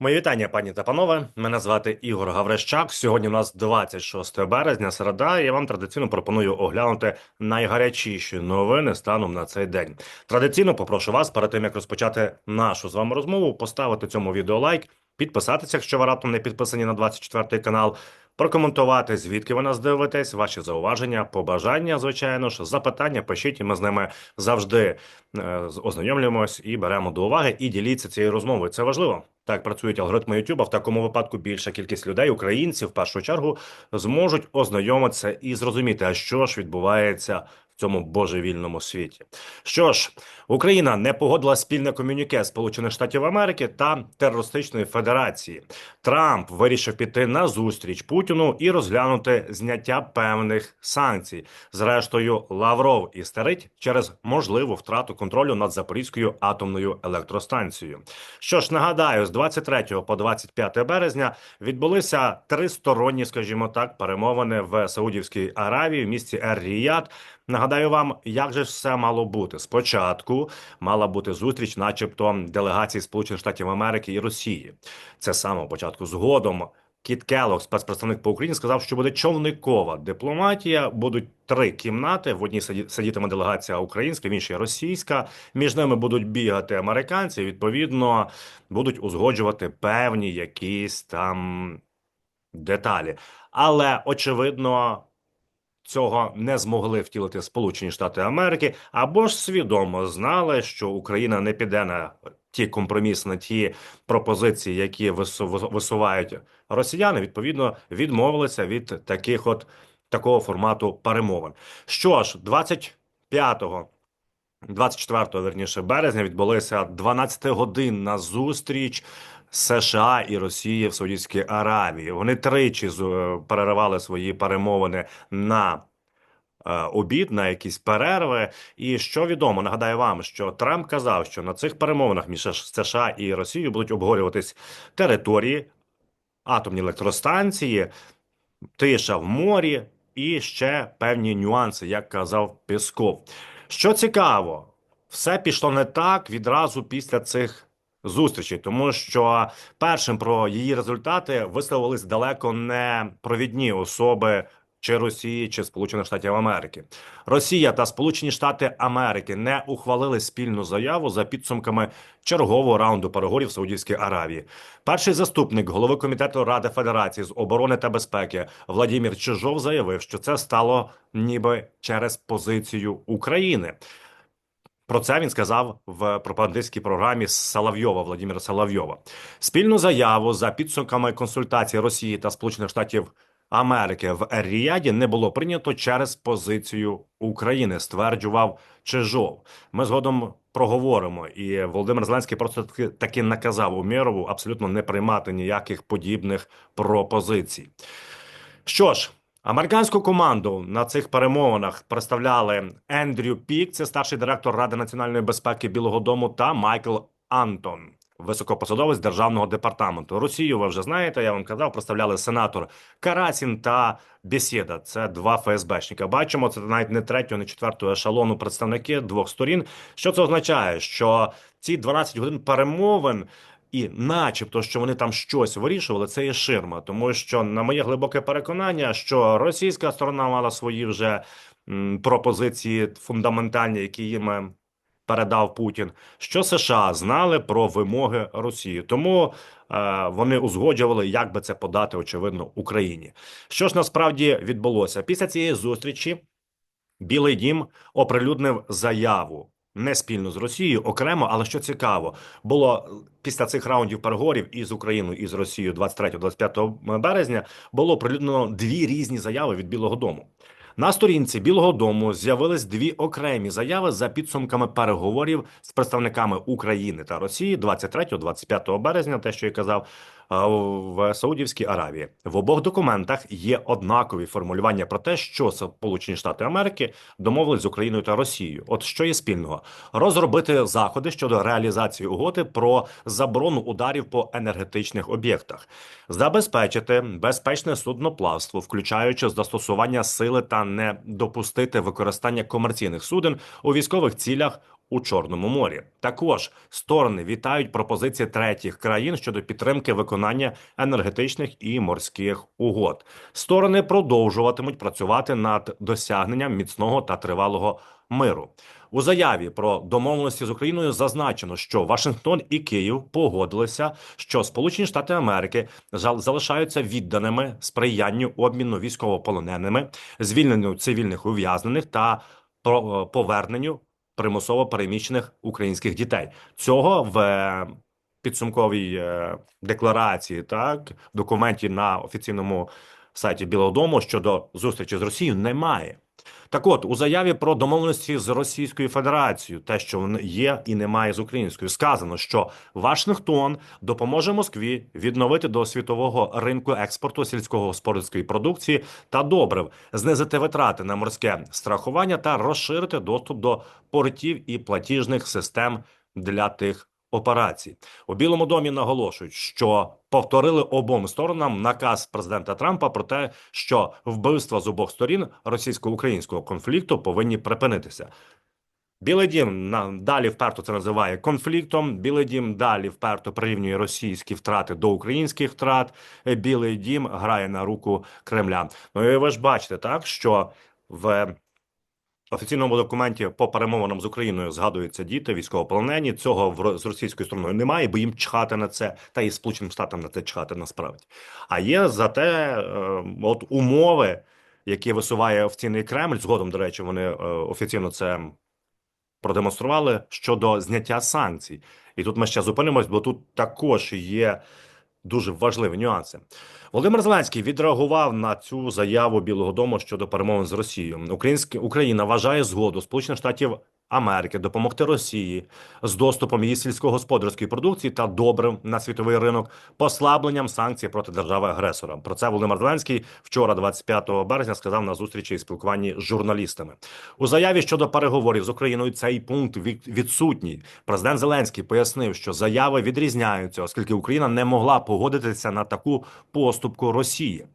Мої вітання, пані та панове. Мене звати Ігор Гаврищак. Сьогодні у нас 26 березня, середа. Я вам традиційно пропоную оглянути найгарячіші новини станом на цей день. Традиційно попрошу вас перед тим як розпочати нашу з вами розмову, поставити цьому відео лайк, підписатися, якщо ви раптом не підписані на 24 канал. Прокоментувати, звідки ви нас дивитесь, ваші зауваження, побажання, звичайно ж, запитання пишіть, і ми з ними завжди е, ознайомлюємось і беремо до уваги і діліться цією розмовою. Це важливо. Так працюють алгоритми YouTube, В такому випадку більша кількість людей, українців в першу чергу, зможуть ознайомитися і зрозуміти, а що ж відбувається цьому божевільному світі. Що ж, Україна не погодила спільне комюніке Сполучених Штатів Америки та терористичної федерації. Трамп вирішив піти на зустріч Путіну і розглянути зняття певних санкцій. Зрештою, Лавров істерить через можливу втрату контролю над Запорізькою атомною електростанцією. Що ж, нагадаю, з 23 по 25 березня відбулися тристоронні, скажімо так, перемовини в Саудівській Аравії в місті Ер-Ріяд. Нагадаю вам, як же все мало бути. Спочатку мала бути зустріч, начебто, делегації Сполучених Штатів Америки і Росії. Це самого початку згодом. Кіт Келлог, спецпредставник по Україні, сказав, що буде човникова дипломатія. Будуть три кімнати. В одній сиді- сидітиме делегація українська, в іншій російська. Між ними будуть бігати американці. Відповідно, будуть узгоджувати певні якісь там деталі. Але очевидно, цього не змогли втілити Сполучені Штати Америки, або ж свідомо знали, що Україна не піде на ті компроміси, на ті пропозиції, які вису- висувають росіяни. Відповідно, відмовилися від таких от такого формату перемовин. Що ж, 25 24 верніше березня відбулася 12-годинна зустріч США і Росії в Саудівській Аравії. Вони тричі з- переривали свої перемовини на е, обід, на якісь перерви. І що відомо, нагадаю вам, що Трамп казав, що на цих перемовинах між США і Росією будуть обговорюватись території, атомні електростанції, тиша в морі і ще певні нюанси, як казав Пісков. Що цікаво, все пішло не так відразу після цих зустрічей, тому що першим про її результати висловились далеко не провідні особи. Чи Росії, чи Сполучених Штатів Америки, Росія та Сполучені Штати Америки не ухвалили спільну заяву за підсумками чергового раунду переговорів в Саудівській Аравії. Перший заступник голови комітету Ради Федерації з оборони та безпеки Владимир Чижов заявив, що це стало ніби через позицію України. Про це він сказав в пропагандистській програмі Соловйова Владимира Соловйова. Спільну заяву за підсумками консультацій Росії та Сполучених Штатів Америки в Ер-Ріяді не було прийнято через позицію України, стверджував Чижов. Ми згодом проговоримо, і Володимир Зеленський просто таки наказав Умєрову абсолютно не приймати ніяких подібних пропозицій. Що ж, американську команду на цих перемовинах представляли Ендрю Пік, це старший директор Ради національної безпеки Білого Дому, та Майкл Антон, високопосадовець державного департаменту. Росію ви вже знаєте. Я вам казав, представляли сенатор Карасін та Бесєда. Це два ФСБшника. Бачимо, це навіть не третього, не четвертого ешелону представники двох сторін. Що це означає? Що ці 12 годин перемовин. І, начебто, що вони там щось вирішували, це є ширма, тому що на моє глибоке переконання, що російська сторона мала свої вже пропозиції фундаментальні, які їм е, передав Путін. Що США знали про вимоги Росії, тому е, вони узгоджували, як би це подати, очевидно, Україні. Що ж насправді відбулося після цієї зустрічі? Білий дім оприлюднив заяву не спільно з Росією, окремо, але що цікаво, було після цих раундів переговорів із Україною і з Росією 23-25 березня було оприлюднено дві різні заяви від Білого Дому. На сторінці Білого Дому з'явились дві окремі заяви за підсумками переговорів з представниками України та Росії 23-25 березня. Те, що я казав в Саудівській Аравії, в обох документах є однакові формулювання про те, що Сполучені Штати Америки домовились з Україною та Росією. От що є спільного? Розробити заходи щодо реалізації угоди про заборону ударів по енергетичних об'єктах, забезпечити безпечне судноплавство, включаючи застосування сили та не допустити використання комерційних суден у військових цілях у Чорному морі. Також сторони вітають пропозиції третіх країн щодо підтримки виконання енергетичних і морських угод. Сторони продовжуватимуть працювати над досягненням міцного та тривалого миру. У заяві про домовленості з Україною зазначено, що Вашингтон і Київ погодилися, що Сполучені Штати Америки зал- залишаються відданими сприянню обміну військовополоненими, звільненню цивільних ув'язнених та поверненню примусово переміщених українських дітей. Цього в е, підсумковій е, декларації, так документі на офіційному сайті Білого Дому щодо зустрічі з Росією немає. Так от, у заяві про домовленості з Російською Федерацією, те, що є і немає з українською, сказано, що Вашингтон допоможе Москві відновити до світового ринку експорту сільськогосподарської продукції та добрив, знизити витрати на морське страхування та розширити доступ до портів і платіжних систем для тих операцій. У Білому домі наголошують, що повторили обом сторонам наказ президента Трампа про те, що вбивства з обох сторін російсько-українського конфлікту повинні припинитися. Білий дім далі вперто це називає конфліктом. Білий дім далі вперто прирівнює російські втрати до українських втрат. Е, Білий дім грає на руку Кремля. Ну і ви ж бачите, так що в офіційному документі по перемовинам з Україною згадуються діти, військовополонені. Цього в з російською стороною немає, бо їм чхати на це, та і Сполученим Штатам на це чхати насправді. А є зате е, от умови, які висуває офіційний Кремль. Згодом, до речі, вони е, офіційно це продемонстрували щодо зняття санкцій. І тут ми ще зупинимось, бо тут також є дуже важливі нюанси. Володимир Зеленський відреагував на цю заяву Білого Дому щодо перемовин з Росією. Українська Україна вважає згоду Сполучених Штатів Америки допомогти Росії з доступом її сільськогосподарської продукції та добрив на світовий ринок послабленням санкцій проти держави агресора. Про це Володимир Зеленський вчора, 25 березня, сказав на зустрічі і спілкуванні з журналістами. У заяві щодо переговорів з Україною цей пункт від- відсутній. Президент Зеленський пояснив, що заяви відрізняються, оскільки Україна не могла погодитися на таку поступку Росії.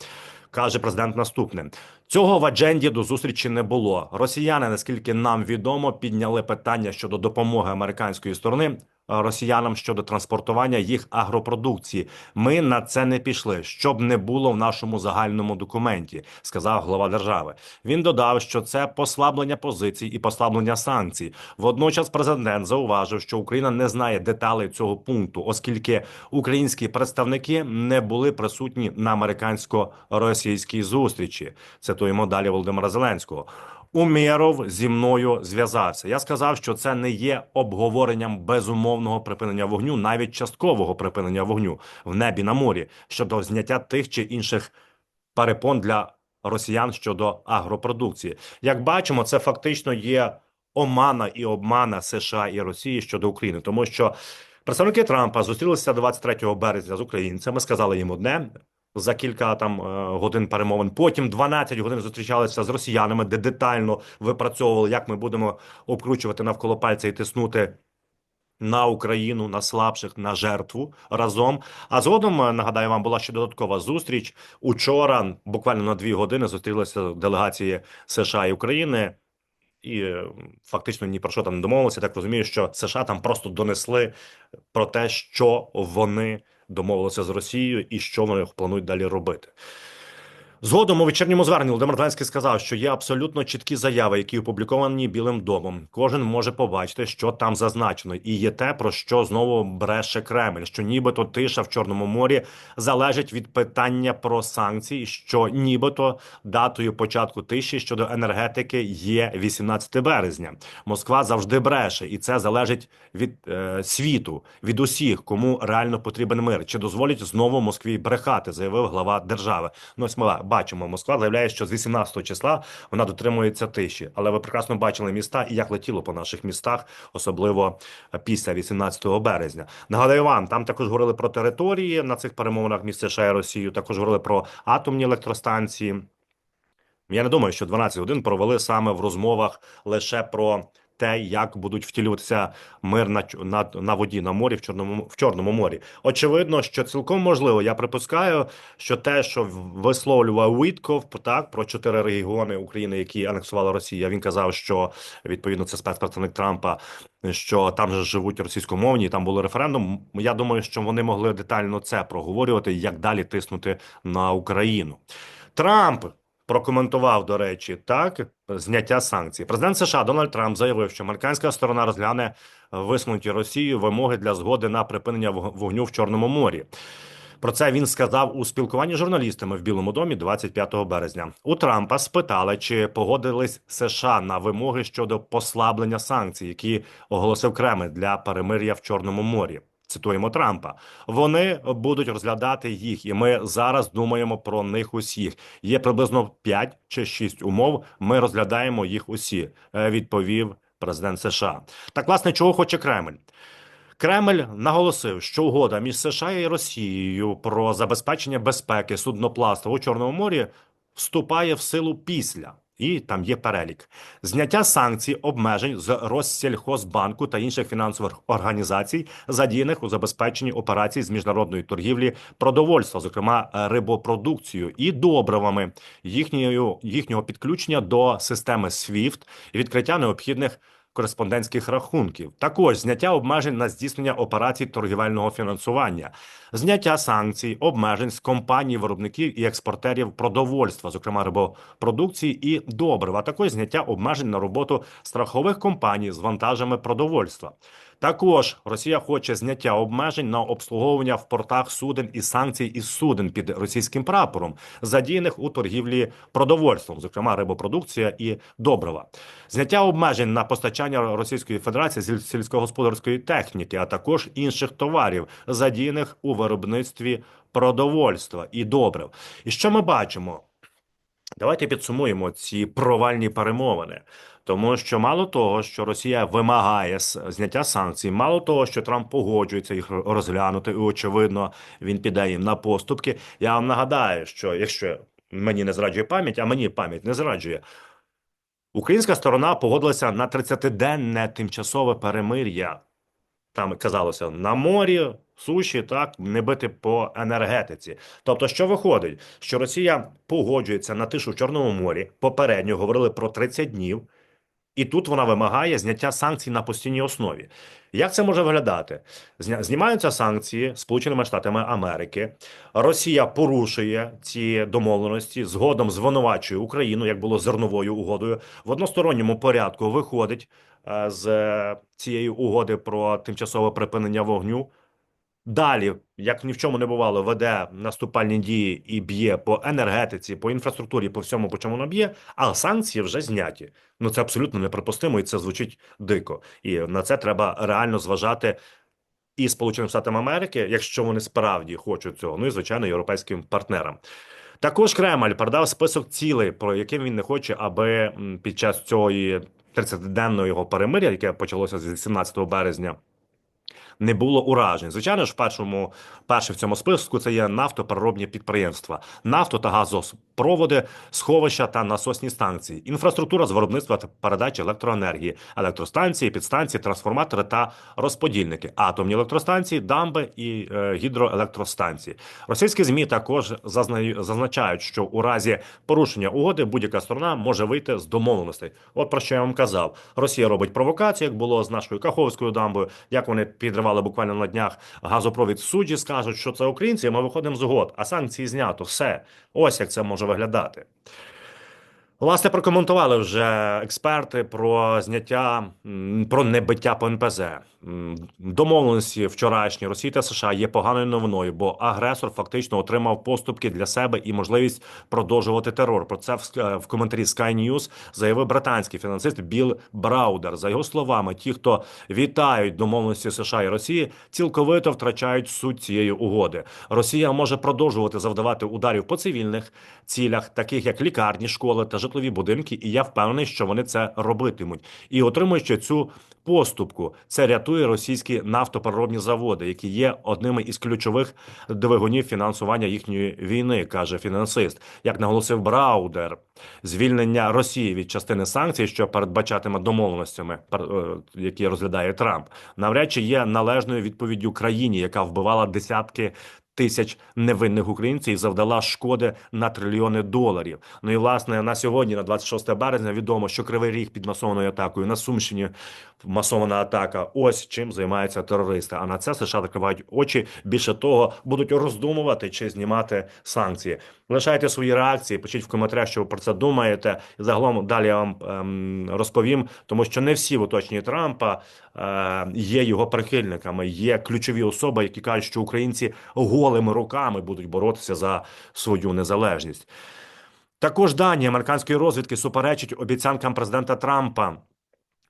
Каже президент наступне: цього в адженді до зустрічі не було. Росіяни, наскільки нам відомо, підняли питання щодо допомоги американської сторони росіянам щодо транспортування їх агропродукції. Ми на це не пішли, щоб не було в нашому загальному документі, сказав глава держави. Він додав, що це послаблення позицій і послаблення санкцій. Водночас президент зауважив, що Україна не знає деталей цього пункту, оскільки українські представники не були присутні на американсько-російській зустрічі. Цитуємо далі Володимира Зеленського. Умєров зі мною зв'язався. Я сказав, що це не є обговоренням безумовного припинення вогню, навіть часткового припинення вогню в небі на морі щодо зняття тих чи інших перепон для росіян щодо агропродукції. Як бачимо, це фактично є омана і обмана США і Росії щодо України, тому що представники Трампа зустрілися 23 березня з українцями, сказали їм одне. За кілька там е, годин перемовин. Потім 12 годин зустрічалися з росіянами, де детально випрацьовували, як ми будемо обкручувати навколо пальця і тиснути на Україну, на слабших, на жертву разом. А згодом е, нагадаю вам була ще додаткова зустріч. Учора буквально на дві години зустрілися делегації США і України. І е, фактично ні про що там не домовилися. Так розумію, що США там просто донесли про те, що вони домовилися з Росією і що вони планують далі робити. Згодом у вечірньому зверненні Володимир Зеленський сказав, що є абсолютно чіткі заяви, які опубліковані Білим домом. Кожен може побачити, що там зазначено, і є те, про що знову бреше Кремль, що нібито тиша в Чорному морі залежить від питання про санкції, що нібито датою початку тиші щодо енергетики є 18 березня. Москва завжди бреше, і це залежить від е, світу, від усіх, кому реально потрібен мир. Чи дозволять знову Москві брехати, заявив глава держави. Ну, ось ми бачимо, Москва заявляє, що з 18 числа вона дотримується тиші, але ви прекрасно бачили міста і як летіло по наших містах, особливо е, після 18 березня. Нагадаю вам, там також говорили про території на цих перемовинах між США і Росією. Також говорили про атомні електростанції. Я не думаю, що 12 годин провели саме в розмовах лише про те, як будуть втілюватися мир на, на, на воді, на морі в Чорному в Чорному морі. Очевидно, що цілком можливо. Я припускаю, що те, що висловлював Вітков, так про чотири регіони України, які анексувала Росія. Він казав, що відповідно це спецпредставник Трампа. Що там же живуть російськомовні, там був референдум. Я думаю, що вони могли детально це проговорювати, як далі тиснути на Україну. Трамп прокоментував, до речі, так зняття санкцій. Президент США Дональд Трамп заявив, що американська сторона розгляне висунуті Росією вимоги для згоди на припинення вогню в Чорному морі. Про це він сказав у спілкуванні з журналістами в Білому домі 25 березня. У Трампа спитали, чи погодились США на вимоги щодо послаблення санкцій, які оголосив Кремль для перемир'я в Чорному морі. Цитуємо Трампа. Вони будуть розглядати їх, і ми зараз думаємо про них усіх. Є приблизно 5 чи 6 умов. Ми розглядаємо їх усі. е, Відповів президент США. Так, власне, чого хоче Кремль? Кремль наголосив, що угода між США і Росією про забезпечення безпеки судноплавства у Чорному морі вступає в силу після. І там є перелік. Зняття санкцій, обмежень з Россельхозбанку та інших фінансових організацій, задіяних у забезпеченні операцій з міжнародної торгівлі продовольства, зокрема е, рибопродукцією і добривами, їхньою їхнього підключення до системи SWIFT і відкриття необхідних кореспондентських рахунків. Також зняття обмежень на здійснення операцій торгівельного фінансування, зняття санкцій, обмежень з компаній, виробників і експортерів продовольства, зокрема рибопродукції і добрив, а також зняття обмежень на роботу страхових компаній з вантажами продовольства. Також Росія хоче зняття обмежень на обслуговування в портах суден і санкцій із суден під російським прапором, задіяних у торгівлі продовольством, зокрема рибопродукція і добрива, зняття обмежень на постачання Російської Федерації сіль- сільськогосподарської техніки, а також інших товарів, задіяних у виробництві продовольства і добрив. І що ми бачимо? Давайте підсумуємо ці провальні перемовини. Тому що мало того, що Росія вимагає зняття санкцій, мало того, що Трамп погоджується їх розглянути, і очевидно, він піде їм на поступки. Я вам нагадаю, що якщо мені не зраджує пам'ять, а мені пам'ять не зраджує, українська сторона погодилася на 30-денне тимчасове перемир'я. Там казалося на морі, суші, так не бити по енергетиці. Тобто, що виходить, що Росія погоджується на тишу в Чорному морі. Попередньо говорили про 30 днів, і тут вона вимагає зняття санкцій на постійній основі. Як це може виглядати? Знімаються санкції Сполученими Штатами Америки. Росія порушує ці домовленості, згодом звинувачує Україну, як було зерновою угодою. В односторонньому порядку виходить е, з е, цієї угоди про тимчасове припинення вогню. Далі, як ні в чому не бувало, веде наступальні дії і б'є по енергетиці, по інфраструктурі, по всьому, по чому воно б'є, а санкції вже зняті. Ну це абсолютно неприпустимо, і це звучить дико. І на це треба реально зважати і Сполученим Штатам Америки, якщо вони справді хочуть цього, ну і звичайно європейським партнерам. Також Кремль передав список цілей, про які він не хоче, аби під час цієї 30-денного його перемир'я, яке почалося з 17 березня, не було уражень. Звичайно ж, в першому перше в цьому списку це є нафтопереробні підприємства, нафто та газопроводи, сховища та насосні станції, інфраструктура з виробництва та передачі електроенергії, електростанції, підстанції, трансформатори та розподільники, атомні електростанції, дамби і е, гідроелектростанції. Російські змі також зазна- зазначають, що у разі порушення угоди будь-яка сторона може вийти з домовленостей. От про що я вам казав. Росія робить провокації, як було з нашою Каховською дамбою, як вони підривали буквально на днях газопровід судді, скажуть, що це українці. Ми виходимо з угод, а санкції знято. Все. Ось як це може виглядати. Власне, прокоментували вже експерти про зняття про небиття по НПЗ. Домовленості вчорашні Росії та США є поганою новиною, бо агресор фактично отримав поступки для себе і можливість продовжувати терор. Про це в, в коментарі Sky News заявив британський фінансист Біл Браудер. За його словами, ті, хто вітають домовленості США і Росії, цілковито втрачають суть цієї угоди. Росія може продовжувати завдавати ударів по цивільних цілях, таких як лікарні, школи та житло. Житлові будинки, і я впевнений, що вони це робитимуть. І отримуючи цю поступку, це рятує російські нафтопереробні заводи, які є одними із ключових двигунів фінансування їхньої війни, каже фінансист. Як наголосив Браудер, звільнення Росії від частини санкцій, що передбачатиме домовленостями, які розглядає Трамп, навряд чи є належною відповіддю країні, яка вбивала десятки. Тисяч невинних українців і завдала шкоди на трильйони доларів. Ну і власне на сьогодні, на 26 березня, відомо, що кривий ріг під масованою атакою на Сумщині масована атака. Ось чим займаються терористи. А на це США закривають очі. Більше того, будуть роздумувати чи знімати санкції. Лишайте свої реакції, пишіть в коментарях, що ви про це думаєте. Загалом далі я вам ем, розповім, тому що не всі в оточенні Трампа є його прихильниками. Є ключові особи, які кажуть, що українці голими руками будуть боротися за свою незалежність. Також дані американської розвідки суперечать обіцянкам президента Трампа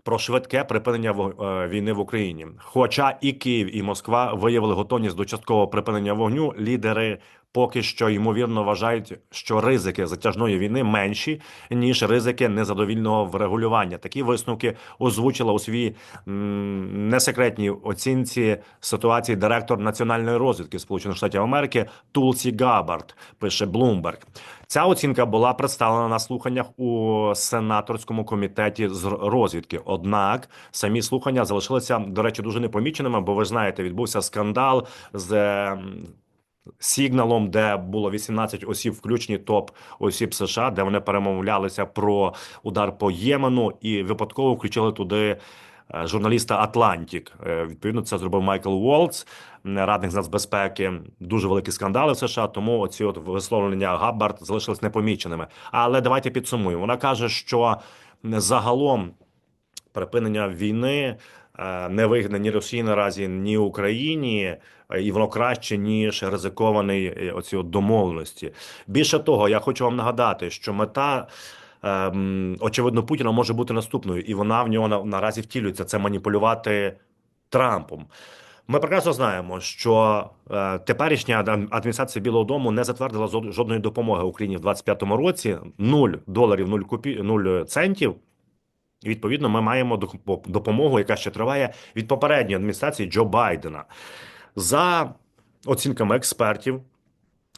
про швидке припинення е, війни в Україні. Хоча і Київ, і Москва виявили готовність до часткового припинення вогню, лідери поки що ймовірно вважають, що ризики затяжної війни менші ніж ризики незадовільного врегулювання. Такі висновки озвучила у своїй несекретній оцінці ситуації директор національної розвідки Сполучених Штатів Америки Тулсі Габард. Пише Bloomberg. Ця оцінка була представлена на слуханнях у сенаторському комітеті з розвідки. Однак самі слухання залишилися, до речі, дуже непоміченими, бо ви знаєте, відбувся скандал з. Сігналом, де було 18 осіб, включені топ осіб США, де вони перемовлялися про удар по Ємену, і випадково включили туди е, журналіста Атлантік. Е, Відповідно, це зробив Майкл Уолтс, радник з нацбезпеки. Дуже великі скандали в США. Тому оці от висловлення Габбард залишились непоміченими. Але давайте підсумуємо. Вона каже, що загалом припинення війни не вигідне ні Росії наразі, ні Україні, е, і воно краще ніж ризикований е, оці от домовленості. Більше того, я хочу вам нагадати, що мета. ем, Очевидно, Путіна може бути наступною, і вона в нього наразі втілюється. Це маніпулювати Трампом. Ми прекрасно знаємо, що е, теперішня адміністрація Білого Дому не затвердила жодної допомоги Україні в 2025 році. Нуль доларів, нуль купі, нуль центів. І, Відповідно, ми маємо доп- допомогу, яка ще триває від попередньої адміністрації Джо Байдена. За оцінками експертів,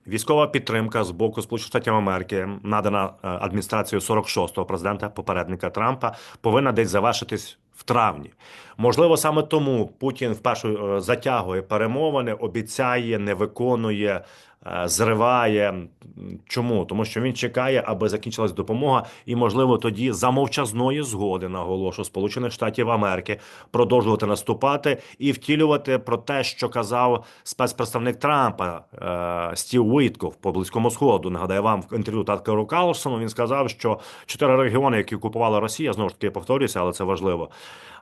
військова підтримка з боку Сполучених Штатів Америки, надана е, адміністрацією 46-го президента, попередника Трампа, повинна десь завершитись в травні. Можливо, саме тому Путін вперше е, затягує перемовини, обіцяє, не виконує, зриває. Чому? Тому що він чекає, аби закінчилась допомога, і можливо тоді за мовчазної згоди наголошу Сполучених Штатів Америки продовжувати наступати і втілювати про те, що казав спецпредставник Трампа е, Стів Уітков по близькому сходу. Нагадаю вам в інтерв'ю Таткеру Карлсону. Він сказав, що чотири регіони, які окупувала Росія, знову ж таки повторюся, але це важливо.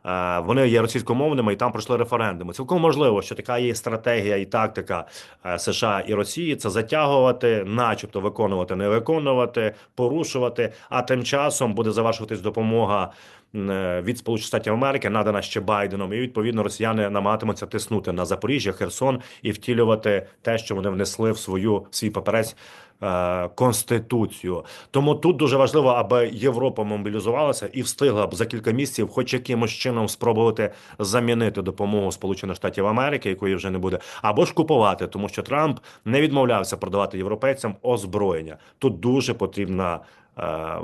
Е, Вони є російськомовними і там пройшли референдуми. Цілком можливо, що така є стратегія і тактика е, США і Росії це затягувати, начебто виконувати, не виконувати, порушувати. А тим часом буде завершуватись допомога від Сполучених Штатів Америки, надана ще Байденом. І відповідно росіяни намагатимуться тиснути на Запоріжжя, Херсон і втілювати те, що вони внесли в свою свій паперець. е, Конституцію тому тут дуже важливо, аби Європа мобілізувалася і встигла б за кілька місяців, хоч якимось чином спробувати замінити допомогу Сполучених Штатів Америки, якої вже не буде, або ж купувати, тому що Трамп не відмовлявся продавати європейцям озброєння. Тут дуже потрібна е,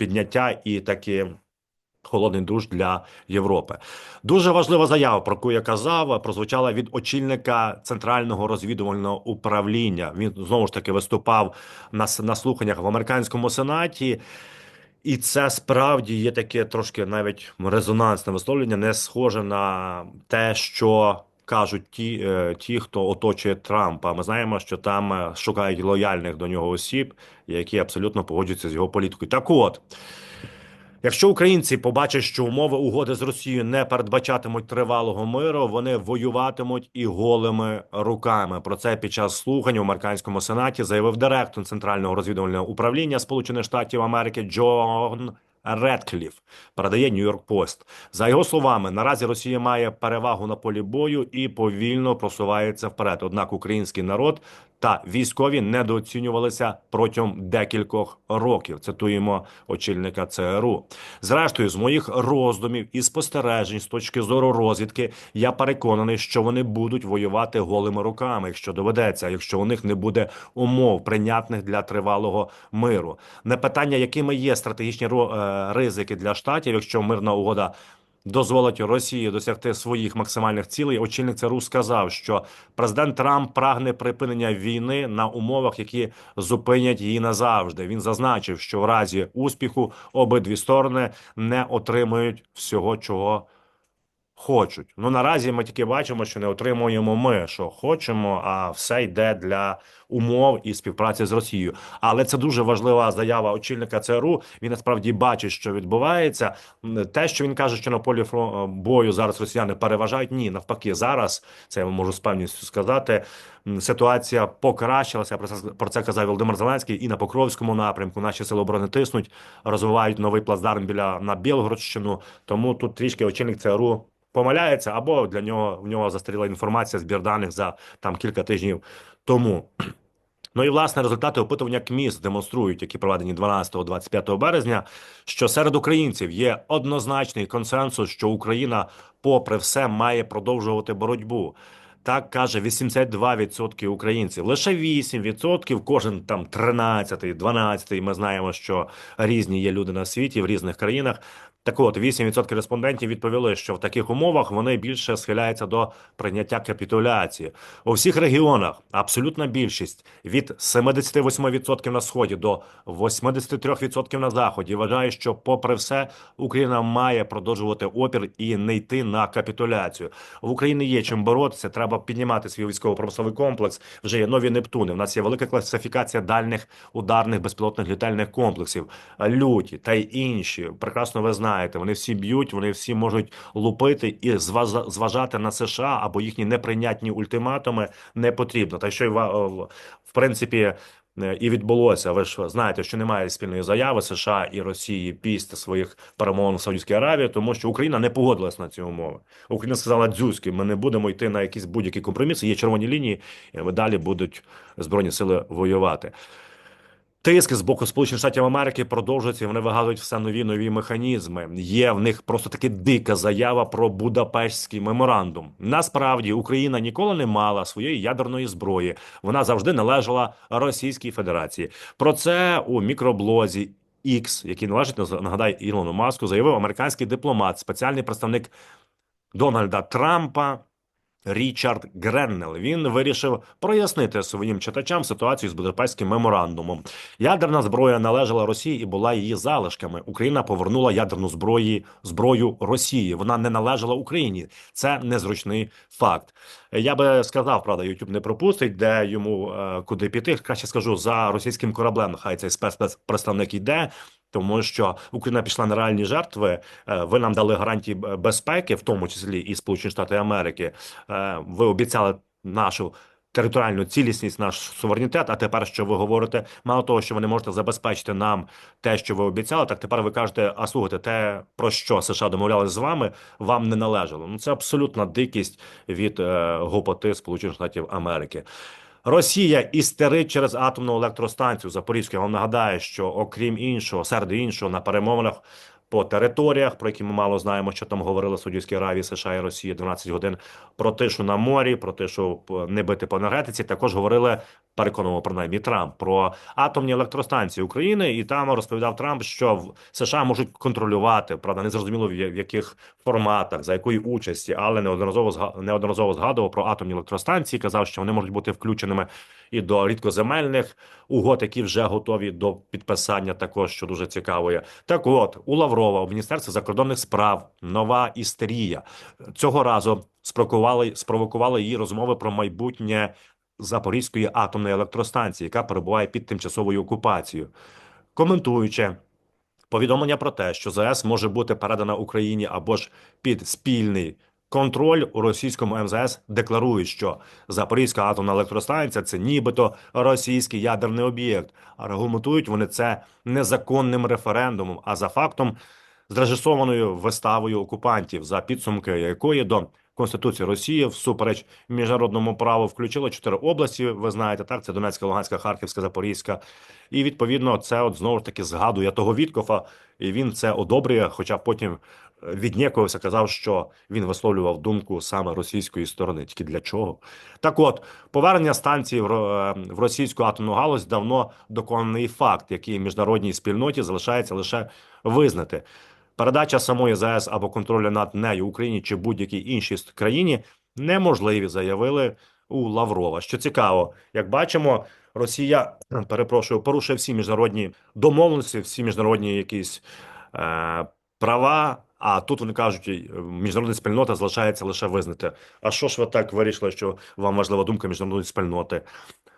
підняття і такі. Холодний душ для Європи. Дуже важлива заява, про яку я казав, прозвучала від очільника центрального розвідувального управління. Він знову ж таки виступав на, на слуханнях в американському сенаті. І це справді є таке трошки навіть резонансне висловлення, не схоже на те, що кажуть ті, е, ті, хто оточує Трампа. Ми знаємо, що там е, шукають лояльних до нього осіб, які абсолютно погоджуються з його політикою. Так от. Якщо українці побачать, що умови угоди з Росією не передбачатимуть тривалого миру, вони воюватимуть і голими руками. Про це під час слухань у американському сенаті заявив директор центрального розвідувального управління Сполучених Штатів Америки Джон Редкліф передає Нью-Йорк Пост. За його словами, наразі Росія має перевагу на полі бою і повільно просувається вперед. Однак український народ та військові недооцінювалися протягом декількох років. Цитуємо очільника ЦРУ. Зрештою, з моїх роздумів і спостережень з точки зору розвідки, я переконаний, що вони будуть воювати голими руками, якщо доведеться, якщо у них не буде умов прийнятних для тривалого миру. Не питання, якими є стратегічні е, ризики для штатів, якщо мирна угода. Дозволить Росії досягти своїх максимальних цілей. Очільник ЦРУ сказав, що президент Трамп прагне припинення війни на умовах, які зупинять її назавжди. Він зазначив, що в разі успіху обидві сторони не отримують всього, чого хочуть. Ну наразі ми тільки бачимо, що не отримуємо ми, що хочемо, а все йде для умов і співпраці з Росією. Але це дуже важлива заява очільника ЦРУ. Він насправді бачить, що відбувається. Те, що він каже, що на полі фро- бою зараз росіяни переважають. Ні, навпаки, зараз це я можу з певністю сказати. Ситуація покращилася. Про це про це казав Володимир Зеленський. І на Покровському напрямку наші сили оборони тиснуть, розвивають новий плацдарм біля на Білгородщину. Тому тут трішки очільник ЦРУ помиляється, або для нього в нього застаріла інформація збір даних за там кілька тижнів тому. Ну і власне результати опитування КМІС демонструють, які проведені 12-25 березня, що серед українців є однозначний консенсус, що Україна, попри все, має продовжувати боротьбу. Так каже 82% українців. Лише 8%, кожен там 13-й, 12-й, Ми знаємо, що різні є люди на світі в різних країнах. Так от 8% респондентів відповіли, що в таких умовах вони більше схиляються до прийняття капітуляції у всіх регіонах. Абсолютна більшість від 78% на сході до 83% на заході вважає, що, попри все, Україна має продовжувати опір і не йти на капітуляцію. В Україні є чим боротися. Треба піднімати свій військово-промисловий комплекс. Вже є нові Нептуни. У нас є велика класифікація дальних ударних безпілотних літальних комплексів, люті та й інші. Прекрасно ви знаєте. Вони всі б'ють, вони всі можуть лупити і зважа- зважати на США або їхні неприйнятні ультиматуми не потрібно. Та що в принципі. е, І відбулося. Ви ж знаєте, що немає спільної заяви США і Росії після своїх перемовин в Саудівській Аравії, тому що Україна не погодилась на ці умови. Україна сказала дзюзьки, ми не будемо йти на якісь будь-які компроміси. Є червоні лінії, і далі будуть збройні сили воювати. Тиск з боку Сполучених Штатів Америки продовжується, і вони вигадують все нові нові механізми. Є в них просто таки дика заява про Будапештський меморандум. Насправді Україна ніколи не мала своєї ядерної зброї. Вона завжди належала Російській Федерації. Про це у мікроблозі X, який належить нагадаю Ілону Маску, заявив американський дипломат, спеціальний представник Дональда Трампа. Річард Греннел він вирішив прояснити своїм читачам ситуацію з Будапештським меморандумом. Ядерна зброя належала Росії і була її залишками. Україна повернула ядерну зброю зброю Росії. Вона не належала Україні. Це незручний факт. Я би сказав, правда, YouTube не пропустить, де йому е, куди піти. Краще скажу за російським кораблем. Хай цей спецпредставник йде. Тому що Україна пішла на реальні жертви. Е, Ви нам дали гарантії безпеки, в тому числі і Сполучені Штати Америки. Е, Ви обіцяли нашу територіальну цілісність, наш суверенітет. А тепер що ви говорите? Мало того, що ви не можете забезпечити нам те, що ви обіцяли, так тепер ви кажете, а слухайте, те про що США домовлялися з вами, вам не належало. Ну це абсолютна дикість від е, гопоти Сполучених Штатів Америки. Росія істерить через атомну електростанцію Запорізьку. Я вам нагадаю, що окрім іншого, серед іншого, на перемовинах по територіях, про які ми мало знаємо, що там говорили Саудівській Аравії, США і Росія 12 годин про тишу на морі, про що не бити по енергетиці. Також говорили, переконував принаймні Трамп про атомні електростанції України, і там розповідав Трамп, що в США можуть контролювати, правда, не зрозуміло в яких форматах, за якої участі, але неодноразово неодноразово згадував про атомні електростанції. Казав, що вони можуть бути включеними і до рідкоземельних угод, які вже готові до підписання. Також що дуже цікаво є. Так, от у Лаврова у міністерстві закордонних справ нова істерія цього разу спровокували, спровокували її розмови про майбутнє Запорізької атомної електростанції, яка перебуває під тимчасовою окупацією, коментуючи. Повідомлення про те, що ЗАЕС може бути передана Україні або ж під спільний Контроль у російському МЗС декларує, що Запорізька атомна електростанція це нібито російський ядерний об'єкт. Аргументують вони це незаконним референдумом, а за фактом зрежисованою виставою окупантів, за підсумки якої до Конституції Росії всупереч міжнародному праву включило чотири області. Ви знаєте, так це Донецька, Луганська, Харківська, Запорізька. І відповідно це от знову ж таки згадує того Віткофа, і він це одобрює, хоча потім віднікувався, казав, що він висловлював думку саме російської сторони. Тільки для чого? Так, от повернення станції е, в російську атомну галузь давно доконаний факт, який міжнародній спільноті залишається лише визнати. Передача самої ЗАЕС або контролю над нею Україні чи будь-якій іншій країні неможливі, заявили у Лаврова. Що цікаво, як бачимо, Росія перепрошую, порушує всі міжнародні домовленості, всі міжнародні якісь е, права. А тут вони кажуть, е, міжнародна спільнота залишається лише визнати. А що ж ви так вирішили, що вам важлива думка міжнародної спільноти?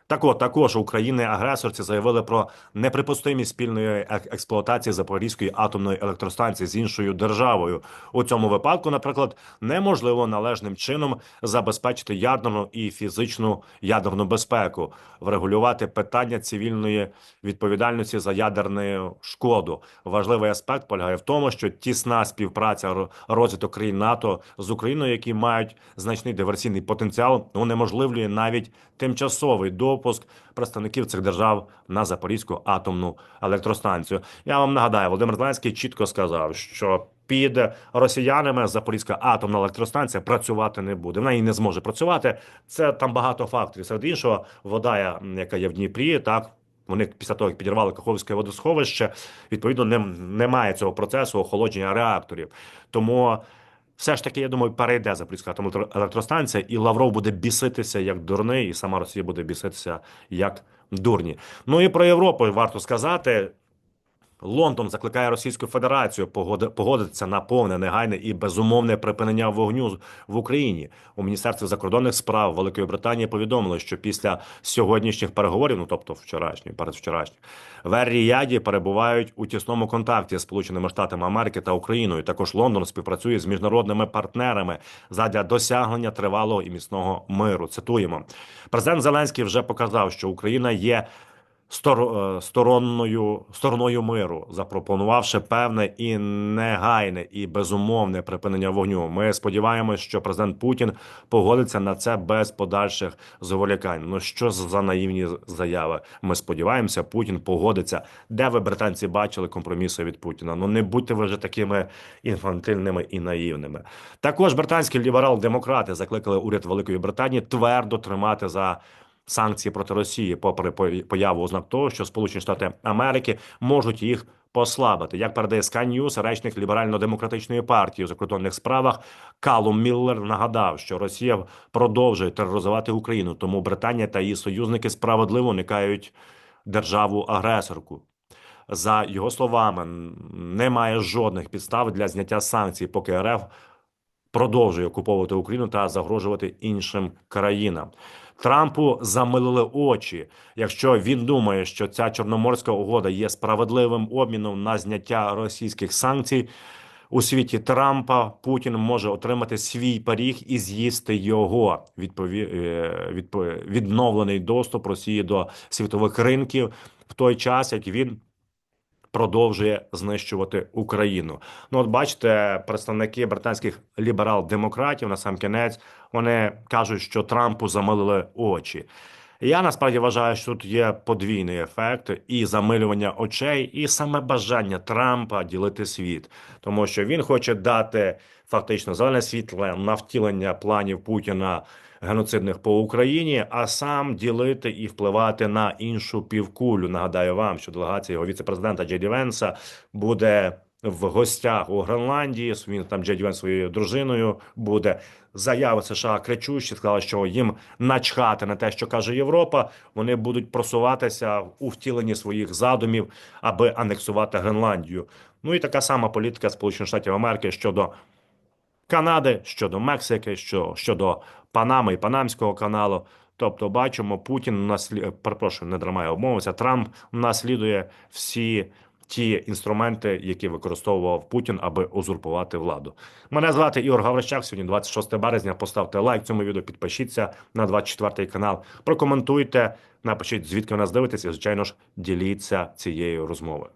Так от, також України-агресорці заявили про неприпустимість спільної експлуатації Запорізької атомної електростанції з іншою державою. У цьому випадку, наприклад, неможливо належним чином забезпечити ядерну і фізичну ядерну безпеку, врегулювати питання цивільної відповідальності за ядерну шкоду. Важливий аспект полягає в тому, що тісна співпраця розвиток країн НАТО з Україною, які мають значний диверсійний потенціал, унеможливлює навіть тимчасовий допуск представників цих держав на Запорізьку атомну електростанцію. Я вам нагадаю, Володимир Зеленський чітко сказав, що під росіянами Запорізька атомна електростанція працювати не буде. Вона і не зможе працювати. Це там багато факторів. Серед іншого, вода, яка є в Дніпрі, так. Вони після того, як підірвали Каховське водосховище, відповідно не, немає цього процесу охолодження реакторів. Тому все ж таки, я думаю, перейде Запорізька атомна електростанція, і Лавров буде біситися як дурний, і сама Росія буде біситися як дурні. Ну і про Європу варто сказати. Лондон закликає Російську Федерацію погоди- погодитися на повне негайне і безумовне припинення вогню в Україні. У міністерстві закордонних справ Великої Британії повідомили, що після сьогоднішніх переговорів, ну тобто вчорашніх, передвчорашніх, в Ер-Ріяді перебувають у тісному контакті з Сполученими Штатами Америки та Україною. Також Лондон співпрацює з міжнародними партнерами задля досягнення тривалого і міцного миру. Цитуємо, президент Зеленський вже показав, що Україна є сторонною стороною миру, запропонувавши певне і негайне і безумовне припинення вогню. Ми сподіваємось, що президент Путін погодиться на це без подальших зволікань. Ну що за наївні заяви? Ми сподіваємося, Путін погодиться. Де ви британці бачили компроміси від Путіна? Ну не будьте ви вже такими інфантильними і наївними. Також британські ліберал-демократи закликали уряд Великої Британії твердо тримати за санкції проти Росії, попри появу ознак того, що Сполучені Штати Америки можуть їх послабити. Як передає Sky News, речник ліберально-демократичної партії у закордонних справах Калум Міллер нагадав, що Росія продовжує тероризувати Україну, тому Британія та її союзники справедливо уникають державу-агресорку. За його словами, немає жодних підстав для зняття санкцій, поки РФ продовжує окуповувати Україну та загрожувати іншим країнам. Трампу замилили очі. Якщо він думає, що ця чорноморська угода є справедливим обміном на зняття російських санкцій. У світі Трампа Путін може отримати свій паріг і з'їсти його відпові... е, відновлений доступ Росії до світових ринків в той час, як він продовжує знищувати Україну. Ну, от бачите, представники британських ліберал-демократів на сам кінець вони кажуть, що Трампу замилили очі. Я насправді вважаю, що тут є подвійний ефект і замилювання очей, і саме бажання Трампа ділити світ, тому що він хоче дати фактично зелене світло на втілення планів Путіна геноцидних по Україні, а сам ділити і впливати на іншу півкулю. Нагадаю вам, що делегація його віцепрезидента Джей Ді Венса буде в гостях у Гренландії. Він там Джей Венс своєю дружиною буде. Заяви США кричущі, сказали, що їм начхати на те, що каже Європа. Вони будуть просуватися у втіленні своїх задумів, аби анексувати Гренландію. Ну і така сама політика Сполучених Штатів Америки щодо Канади, щодо Мексики, що щодо Панами і Панамського каналу. Тобто, бачимо, Путін наслі... перепрошую, не драмає обмовився. Трамп наслідує всі ті інструменти, які використовував Путін, аби узурпувати владу. Мене звати Ігор Гаврищак. Сьогодні 26 березня. Поставте лайк цьому відео, підпишіться на 24 канал, прокоментуйте, напишіть звідки нас дивитесь, і звичайно ж діліться цією розмовою.